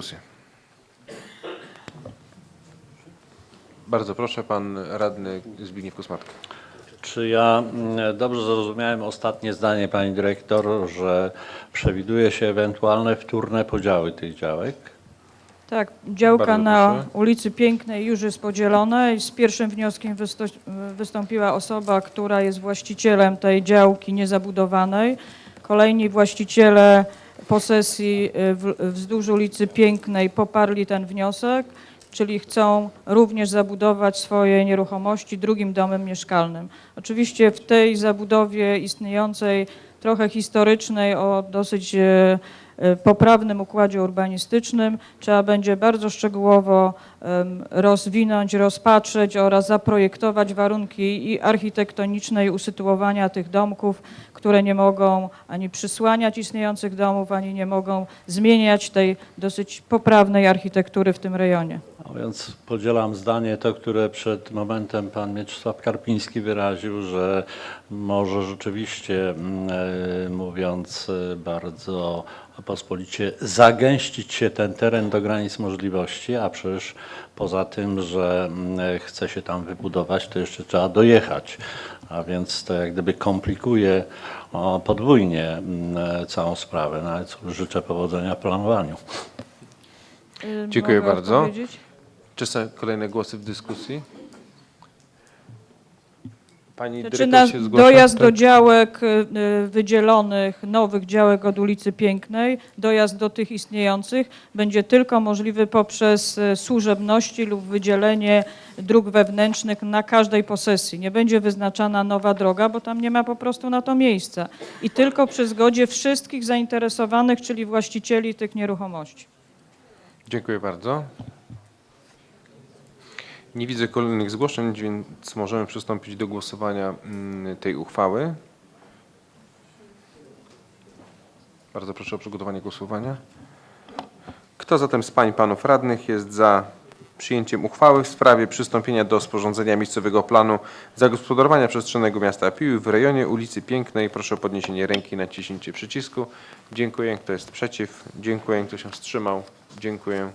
dyskusję. Bardzo proszę, pan radny Zbigniew Kosmatka. Czy ja mm, dobrze zrozumiałem ostatnie zdanie pani dyrektor, że przewiduje się ewentualne wtórne podziały tych działek? Tak, działka Bardzo na proszę. ulicy Pięknej już jest podzielona i z pierwszym wnioskiem wysto- wystąpiła osoba, która jest właścicielem tej działki niezabudowanej. Kolejni właściciele posesji y, w- wzdłuż ulicy Pięknej poparli ten wniosek, czyli chcą również zabudować swoje nieruchomości drugim domem mieszkalnym. Oczywiście w tej zabudowie istniejącej, trochę historycznej, o dosyć e, e, poprawnym układzie urbanistycznym. Trzeba będzie bardzo szczegółowo rozwinąć, rozpatrzeć oraz zaprojektować warunki i architektoniczne i usytuowania tych domków, które nie mogą ani przysłaniać istniejących domów, ani nie mogą zmieniać tej dosyć poprawnej architektury w tym rejonie. A więc podzielam zdanie to, które przed momentem pan Mieczysław Karpiński wyraził, że może rzeczywiście, mm, e, mówiąc e, bardzo pospolicie, zagęścić się ten teren do granic możliwości, a przecież poza tym, że mm, chce się tam wybudować, to jeszcze trzeba dojechać. A więc to jak gdyby komplikuje podwójnie mm, całą sprawę. No ale cóż, życzę powodzenia w planowaniu. Y, Dziękuję mogę bardzo. odpowiedzieć? Czy są kolejne głosy w dyskusji? Pani Czy dyrektor na się zgłasza? dojazd do Tak? działek y, y, wydzielonych, nowych działek od ulicy Pięknej, dojazd do tych istniejących będzie tylko możliwy poprzez y, służebności lub wydzielenie dróg wewnętrznych na każdej posesji. Nie będzie wyznaczana nowa droga, bo tam nie ma po prostu na to miejsca. I tylko przy zgodzie wszystkich zainteresowanych, czyli właścicieli tych nieruchomości. Dziękuję bardzo. Nie widzę kolejnych zgłoszeń, więc możemy przystąpić do głosowania mm, tej uchwały. Bardzo proszę o przygotowanie głosowania. Kto zatem z pań i panów radnych jest za przyjęciem uchwały w sprawie przystąpienia do sporządzenia miejscowego planu zagospodarowania przestrzennego miasta Piły w rejonie ulicy Pięknej? Proszę o podniesienie ręki i naciśnięcie przycisku. Dziękuję. Kto jest przeciw? Dziękuję. Kto się wstrzymał? Dziękuję.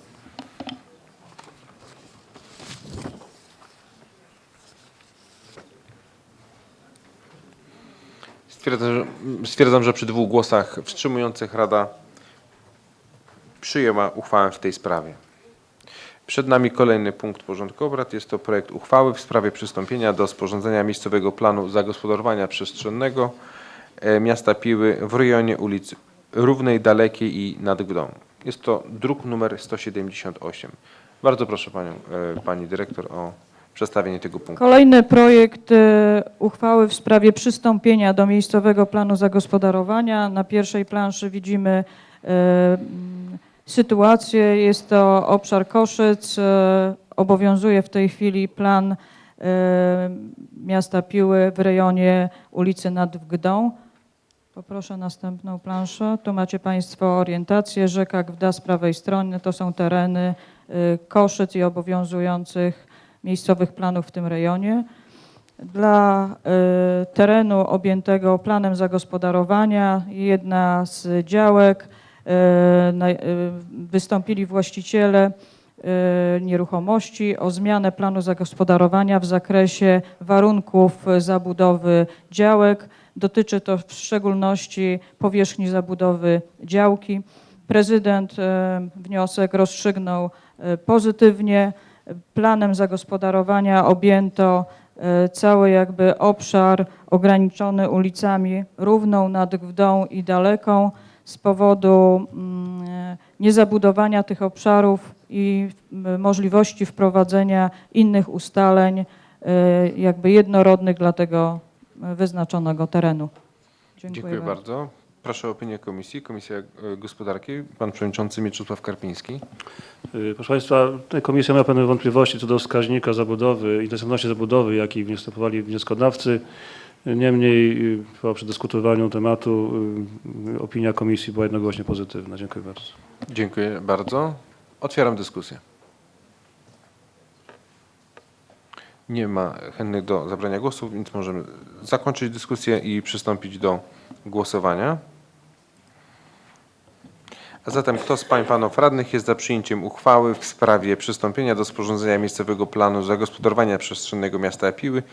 Stwierdzam, że, stwierdzam, że przy dwóch głosach wstrzymujących Rada przyjęła uchwałę w tej sprawie. Przed nami kolejny punkt porządku obrad. Jest to projekt uchwały w sprawie przystąpienia do sporządzenia miejscowego planu zagospodarowania przestrzennego e, miasta Piły w rejonie ulic Równej, Dalekiej i nad Gdą. Jest to druk numer 178. Bardzo proszę panią, e, pani dyrektor o przedstawienie tego punktu. Kolejny projekt e, uchwały w sprawie przystąpienia do miejscowego planu zagospodarowania. Na pierwszej planszy widzimy e, mm, sytuację. Jest to obszar Koszyc. E, Obowiązuje w tej chwili plan miasta Piły w rejonie ulicy Nad Gdą. Poproszę następną planszę. Tu macie Państwo orientację. Rzeka Gda z prawej strony to są tereny Koszyc i obowiązujących miejscowych planów w tym rejonie. Dla y, terenu objętego planem zagospodarowania jedna z działek y, y, wystąpili właściciele nieruchomości o zmianę planu zagospodarowania w zakresie warunków zabudowy działek. Dotyczy to w szczególności powierzchni zabudowy działki. Prezydent wniosek rozstrzygnął pozytywnie. Planem zagospodarowania objęto e, cały jakby obszar ograniczony ulicami Równą, Nad Gdą i Daleką z powodu mm, e, niezabudowania tych obszarów i możliwości wprowadzenia innych ustaleń e, jakby jednorodnych dla tego wyznaczonego terenu. Dziękuję bardzo. Proszę o opinię komisji. Komisja e, Gospodarki. Pan przewodniczący Mieczysław Karpiński. Y, Proszę Państwa, komisja miała pewne wątpliwości co do wskaźnika zabudowy, intensywności zabudowy, jaki występowali wnioskodawcy. Niemniej y, po przedyskutowaniu tematu opinia komisji była jednogłośnie pozytywna. Dziękuję bardzo. Dziękuję bardzo. Otwieram dyskusję. Nie ma chętnych do zabrania głosu, więc możemy zakończyć dyskusję i przystąpić do głosowania. A zatem kto z pań panów radnych jest za przyjęciem uchwały w sprawie przystąpienia do sporządzenia miejscowego planu zagospodarowania przestrzennego miasta Piły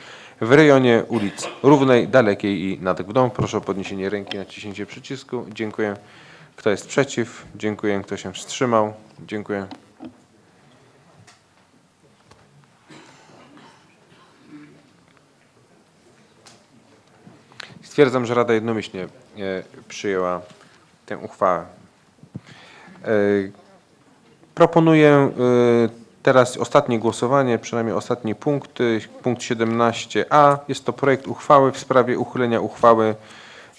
w rejonie ulic Równej, Dalekiej i Nad Gdą? Proszę o podniesienie ręki i naciśnięcie przycisku. Dziękuję. Kto jest przeciw? Dziękuję. Kto się wstrzymał? Dziękuję. Stwierdzam, że Rada jednomyślnie e, przyjęła tę uchwałę. E, Proponuję e, teraz ostatnie głosowanie, przynajmniej ostatni punkt, punkt 17a. Jest to projekt uchwały w sprawie uchylenia uchwały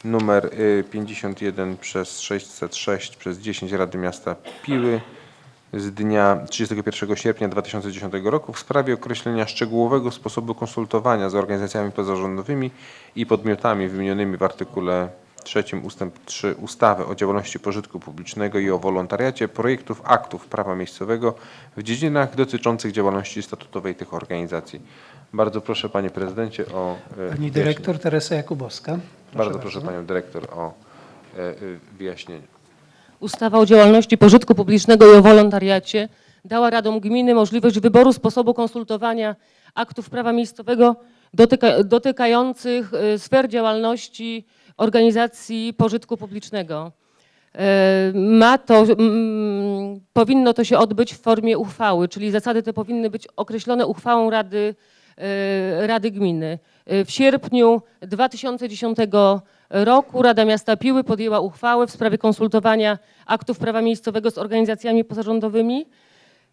numer e, 51 przez 606 przez 10 Rady Miasta Piły z dnia 31 sierpnia 2010 roku w sprawie określenia szczegółowego sposobu konsultowania z organizacjami pozarządowymi i podmiotami wymienionymi w artykule 3 ustęp 3 ustawy o działalności pożytku publicznego i o wolontariacie projektów aktów prawa miejscowego w dziedzinach dotyczących działalności statutowej tych organizacji. Bardzo proszę panie prezydencie o e, Pani wyjaśnienie. dyrektor Teresa Jakubowska. Bardzo proszę panią dyrektor o e, e, wyjaśnienie. Ustawa o działalności pożytku publicznego i o wolontariacie dała radom gminy możliwość wyboru sposobu konsultowania aktów prawa miejscowego dotyka, dotykających e, sfer działalności organizacji pożytku publicznego. E, Ma to, powinno to się odbyć w formie uchwały, czyli zasady te powinny być określone uchwałą Rady, e, Rady Gminy. W sierpniu 2010 roku Rada Miasta Piły podjęła uchwałę w sprawie konsultowania aktów prawa miejscowego z organizacjami pozarządowymi.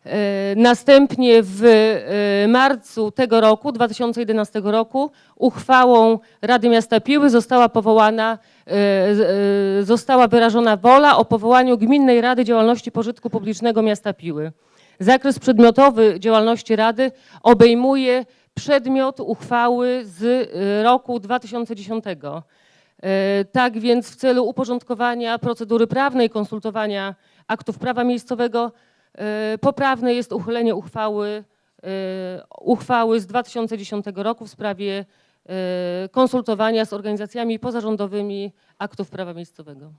E, Następnie w e, marcu tego roku, 2011 roku, uchwałą Rady Miasta Piły została powołana, e, została wyrażona wola o powołaniu Gminnej Rady Działalności Pożytku Publicznego Miasta Piły. Zakres przedmiotowy działalności Rady obejmuje przedmiot uchwały z roku 2010. E, Tak więc w celu uporządkowania procedury prawnej konsultowania aktów prawa miejscowego e, poprawne jest uchylenie uchwały, e, uchwały z 2010 roku w sprawie konsultowania z organizacjami pozarządowymi aktów prawa miejscowego.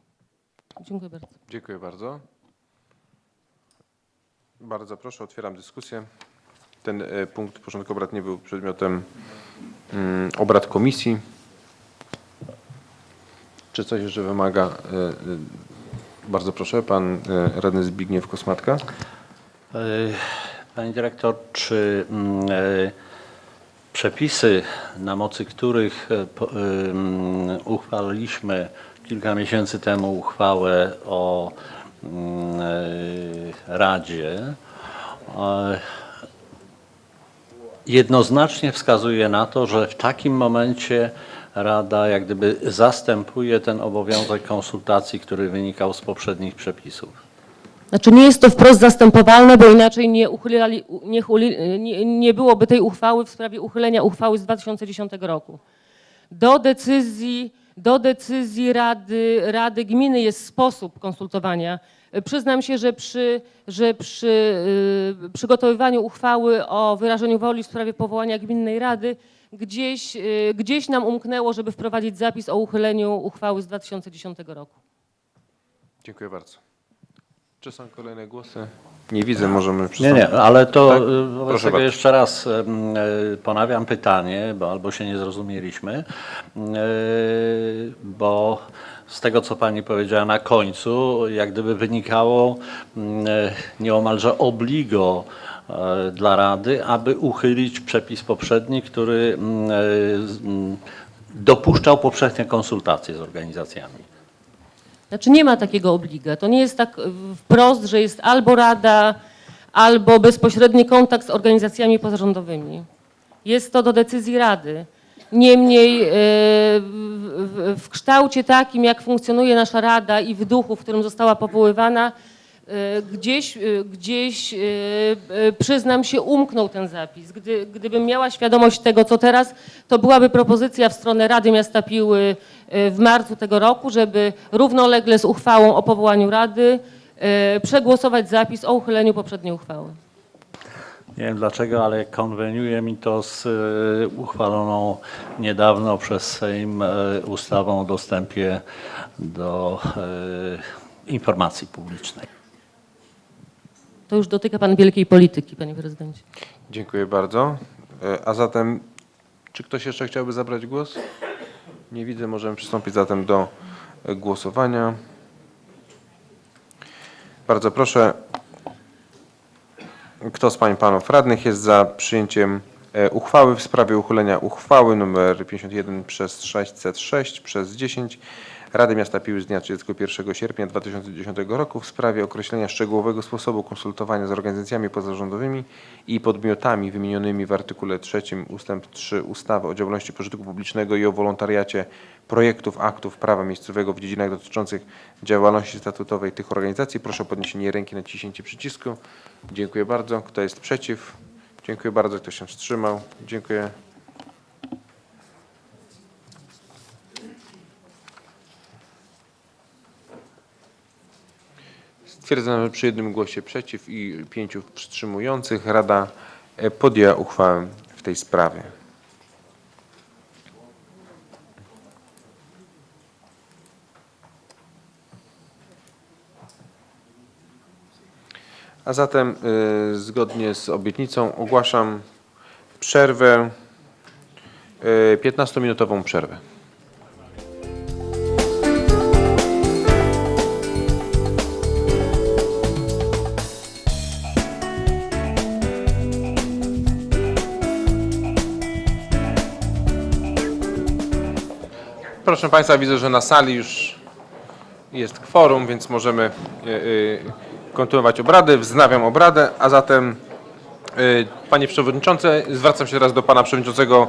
Dziękuję bardzo. Dziękuję bardzo. Bardzo proszę, otwieram dyskusję. Ten punkt porządku obrad nie był przedmiotem mm, obrad komisji. Czy coś jeszcze wymaga? e, e, Bardzo proszę, pan e, radny Zbigniew Kosmatka. E, Pani dyrektor, czy mm, przepisy, na mocy których em, uchwaliliśmy kilka miesięcy temu uchwałę o mm, Radzie, jednoznacznie wskazuje na to, że w takim momencie Rada jak gdyby zastępuje ten obowiązek konsultacji, który wynikał z poprzednich przepisów. Znaczy nie jest to wprost zastępowalne, bo inaczej nie, uchylali, nie, nie, nie byłoby tej uchwały w sprawie uchylenia uchwały z 2010 roku. Do decyzji, do decyzji Rady, Rady Gminy jest sposób konsultowania. Przyznam się, że przy, że przy y, przygotowywaniu uchwały o wyrażeniu woli w sprawie powołania Gminnej Rady gdzieś, y, gdzieś nam umknęło, żeby wprowadzić zapis o uchyleniu uchwały z 2010 roku. Dziękuję bardzo. Czy są kolejne głosy? Nie widzę, możemy Nie, przystąpić. nie, ale to Tak? y, wobec tego bardzo. jeszcze raz e, ponawiam pytanie, bo albo się nie zrozumieliśmy, bo z tego, co pani powiedziała na końcu, jak gdyby wynikało mm, nieomalże obligo dla Rady, aby uchylić przepis poprzedni, który mm, e, mm, dopuszczał powszechne konsultacje z organizacjami. Znaczy nie ma takiego obliga. To nie jest tak wprost, że jest albo rada, albo bezpośredni kontakt z organizacjami pozarządowymi. Jest to do decyzji rady. Niemniej y, w, kształcie takim, jak funkcjonuje nasza rada i w duchu, w którym została powoływana, gdzieś, y, gdzieś y, przyznam się, umknął ten zapis. Gdy, gdybym miała świadomość tego, co teraz, to byłaby propozycja w stronę Rady Miasta Piły w marcu tego roku, żeby równolegle z uchwałą o powołaniu Rady przegłosować zapis o uchyleniu poprzedniej uchwały. Nie wiem dlaczego, ale konweniuje mi to z e, uchwaloną niedawno przez Sejm e, ustawą o dostępie do informacji publicznej. To już dotyka pan wielkiej polityki, panie prezydencie. Dziękuję bardzo. E, A zatem, czy ktoś jeszcze chciałby zabrać głos? Nie widzę, możemy przystąpić zatem do e, głosowania. Bardzo proszę, kto z pań panów radnych jest za przyjęciem e, uchwały w sprawie uchylenia uchwały nr 51 przez 606 przez 10 Rady Miasta Piły z dnia 31 sierpnia 2010 roku w sprawie określenia szczegółowego sposobu konsultowania z organizacjami pozarządowymi i podmiotami wymienionymi w artykule 3 ustęp 3 ustawy o działalności pożytku publicznego i o wolontariacie projektów aktów prawa miejscowego w dziedzinach dotyczących działalności statutowej tych organizacji. Proszę o podniesienie ręki, naciśnięcie przycisku. Dziękuję bardzo. Kto jest przeciw? Dziękuję bardzo. Kto się wstrzymał? Dziękuję. Stwierdzam, że przy jednym głosie przeciw i pięciu wstrzymujących Rada e, podjęła uchwałę w tej sprawie. A zatem y, zgodnie z obietnicą ogłaszam przerwę, y, 15-minutową przerwę. Proszę Państwa, widzę, że na sali już jest kworum, więc możemy y, y, kontynuować obrady. Wznawiam obradę, a zatem y, Panie Przewodniczący, zwracam się teraz do Pana Przewodniczącego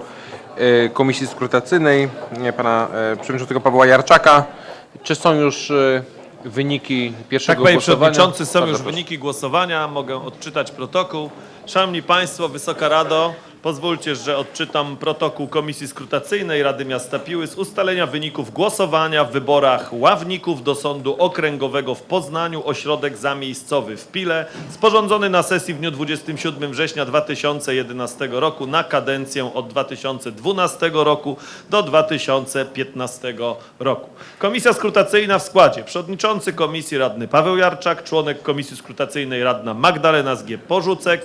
Komisji Skrutacyjnej, Pana Przewodniczącego Pawła Jarczaka. Czy są już wyniki pierwszego Tak, panie głosowania? przewodniczący, są Bardzo już proszę. wyniki głosowania. Mogę odczytać protokół. Szanowni Państwo, Wysoka Rado, pozwólcie, że odczytam protokół Komisji Skrutacyjnej Rady Miasta Piły z ustalenia wyników głosowania w wyborach ławników do Sądu Okręgowego w Poznaniu, ośrodek zamiejscowy w Pile, sporządzony na sesji w dniu 27 września 2011 roku na kadencję od 2012 roku do 2015 roku. Komisja skrutacyjna w składzie przewodniczący komisji radny Paweł Jarczak, członek komisji skrutacyjnej radna Magdalena Zgieb-Porzucek,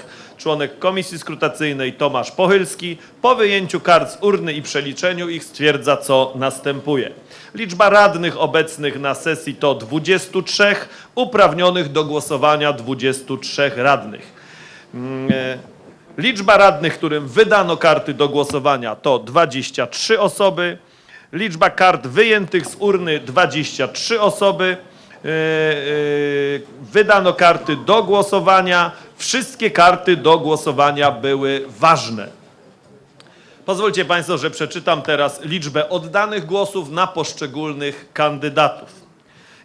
członek komisji skrutacyjnej Tomasz Pochylski. Po wyjęciu kart z urny i przeliczeniu ich stwierdza, co następuje. Liczba radnych obecnych na sesji to 23, uprawnionych do głosowania 23 radnych. Mm, e, Liczba radnych, którym wydano karty do głosowania to 23 osoby. Liczba kart wyjętych z urny 23 osoby. E, e, Wydano karty do głosowania. Wszystkie karty do głosowania były ważne. Pozwólcie Państwo, że przeczytam teraz liczbę oddanych głosów na poszczególnych kandydatów.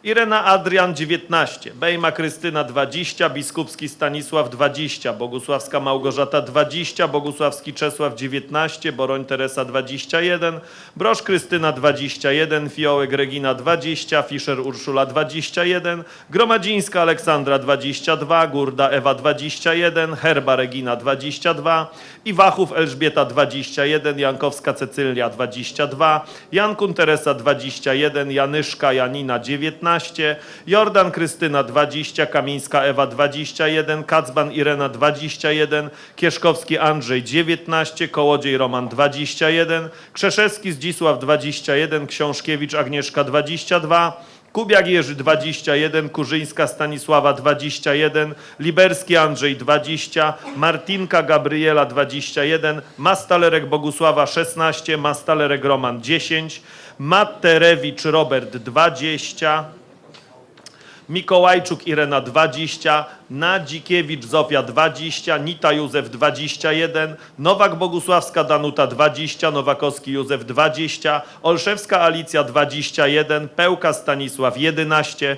Irena Adrian 19, Bejma Krystyna 20, Biskupski Stanisław 20, Bogusławska Małgorzata 20, Bogusławski Czesław 19, Boroń Teresa 21, Brosz Krystyna 21, Fiołek Regina 20, Fischer Urszula 21, Gromadzińska Aleksandra 22, Gurda Ewa 21, Herba Regina 22, Iwachów Elżbieta 21, Jankowska Cecylia 22, Jankun Teresa 21, Janyszka Janina 19, Jordan Krystyna 20, Kamińska Ewa 21, Kacban Irena 21, Kieszkowski Andrzej 19, Kołodziej Roman 21, Krzeszewski Zdzisław 21, Książkiewicz Agnieszka 22, Kubiak Jerzy 21, Kurzyńska Stanisława 21, Liberski Andrzej 20, Martinka Gabriela 21, Mastalerek Bogusława 16, Mastalerek Roman 10, Matterewicz Robert 20, Mikołajczuk Irena 20, Nadzikiewicz Zofia 20, Nita Józef 21, Nowak Bogusławska Danuta 20, Nowakowski Józef 20, Olszewska Alicja 21, Pełka Stanisław 11,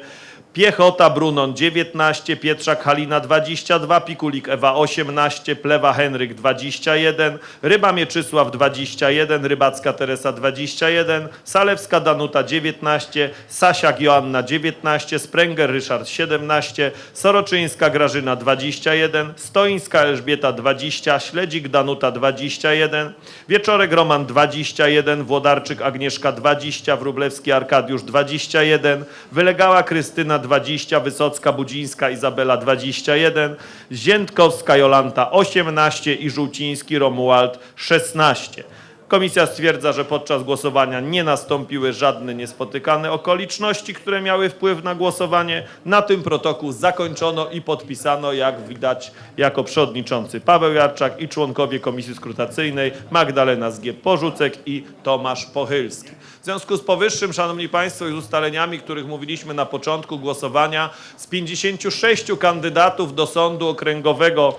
Piechota Brunon 19, Pietrzak Halina 22, Pikulik Ewa 18, Plewa Henryk 21, Ryba Mieczysław 21, Rybacka Teresa 21, Salewska Danuta 19, Sasiak Joanna 19, Sprenger Ryszard 17, Soroczyńska Grażyna 21, Stoińska Elżbieta 20, Śledzik Danuta 21, Wieczorek Roman 21, Włodarczyk Agnieszka 20, Wróblewski Arkadiusz 21, Wylegała Krystyna 20, Wysocka, Budzińska, Izabela 21, Ziętkowska, Jolanta 18 i Żółciński, Romuald 16. Komisja stwierdza, że podczas głosowania nie nastąpiły żadne niespotykane okoliczności, które miały wpływ na głosowanie. Na tym protokół zakończono i podpisano, jak widać, jako przewodniczący Paweł Jarczak i członkowie Komisji Skrutacyjnej Magdalena Zgieb-Porzucek i Tomasz Pochylski. W związku z powyższym, Szanowni Państwo, i z ustaleniami, których mówiliśmy na początku głosowania, z 56 kandydatów do Sądu Okręgowego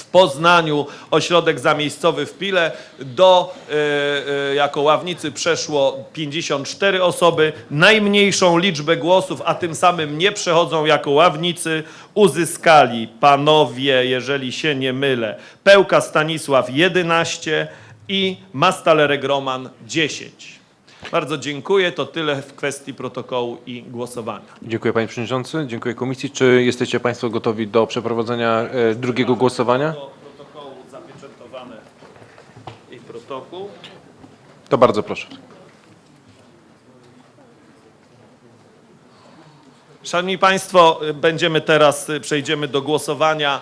w Poznaniu ośrodek zamiejscowy w Pile. Do, e, e, jako ławnicy przeszło 54 osoby. Najmniejszą liczbę głosów, a tym samym nie przechodzą jako ławnicy, uzyskali panowie, jeżeli się nie mylę, Pełka Stanisław 11 i Mastalerek Roman 10. Bardzo dziękuję. To tyle w kwestii protokołu i głosowania. Dziękuję panie przewodniczący, dziękuję komisji. Czy jesteście państwo gotowi do przeprowadzenia e, drugiego głosowania? Do protokołu zapieczętowane i protokół. To bardzo proszę. Szanowni Państwo, będziemy teraz, y, przejdziemy do głosowania e,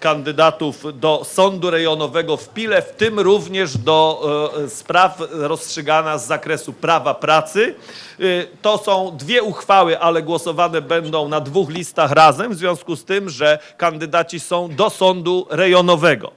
kandydatów do Sądu Rejonowego w Pile, w tym również do e, spraw rozstrzygana z zakresu prawa pracy. Y, To są dwie uchwały, ale głosowane będą na dwóch listach razem, w związku z tym, że kandydaci są do Sądu Rejonowego.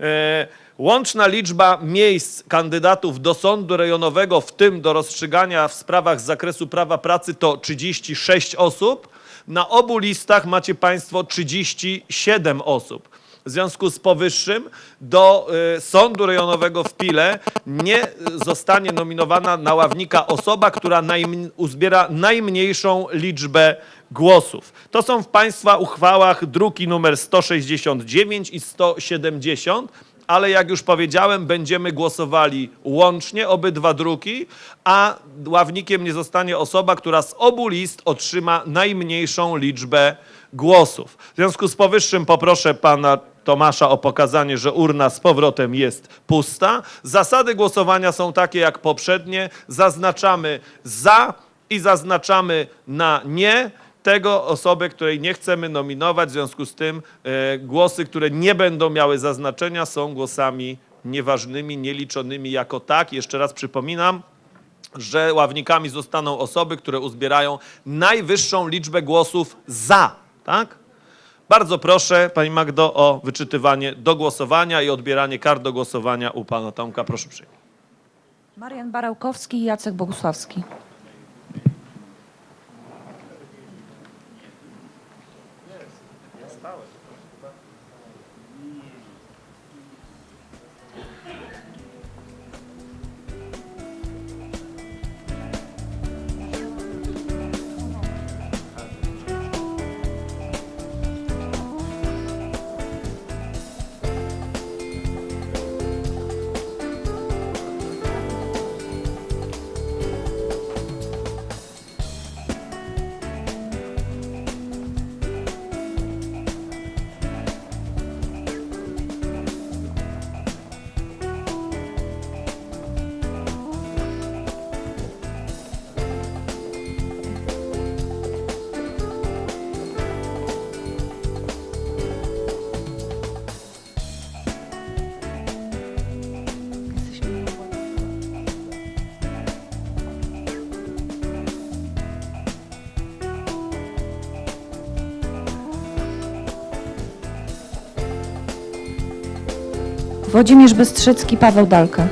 E, Łączna liczba miejsc kandydatów do sądu rejonowego, w tym do rozstrzygania w sprawach z zakresu prawa pracy, to 36 osób. Na obu listach macie Państwo 37 osób. W związku z powyższym do y, sądu rejonowego w Pile nie zostanie nominowana na ławnika osoba, która najm- uzbiera najmniejszą liczbę głosów. To są w Państwa uchwałach druki numer 169 i 170 ale jak już powiedziałem, będziemy głosowali łącznie obydwa druki, a ławnikiem nie zostanie osoba, która z obu list otrzyma najmniejszą liczbę głosów. W związku z powyższym poproszę pana Tomasza o pokazanie, że urna z powrotem jest pusta. Zasady głosowania są takie jak poprzednie. Zaznaczamy za i zaznaczamy na nie tego osobę, której nie chcemy nominować. W związku z tym e, głosy, które nie będą miały zaznaczenia, są głosami nieważnymi, nieliczonymi jako tak. Jeszcze raz przypominam, że ławnikami zostaną osoby, które uzbierają najwyższą liczbę głosów za. Tak? Bardzo proszę, Pani Magdo, o wyczytywanie do głosowania i odbieranie kart do głosowania u Pana Tomka. Proszę przyjść. Marian Barałkowski i Jacek Bogusławski. Włodzimierz Bystrzycki, Paweł Dalka.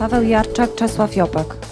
Paweł Jarczak, Czesław Jopek.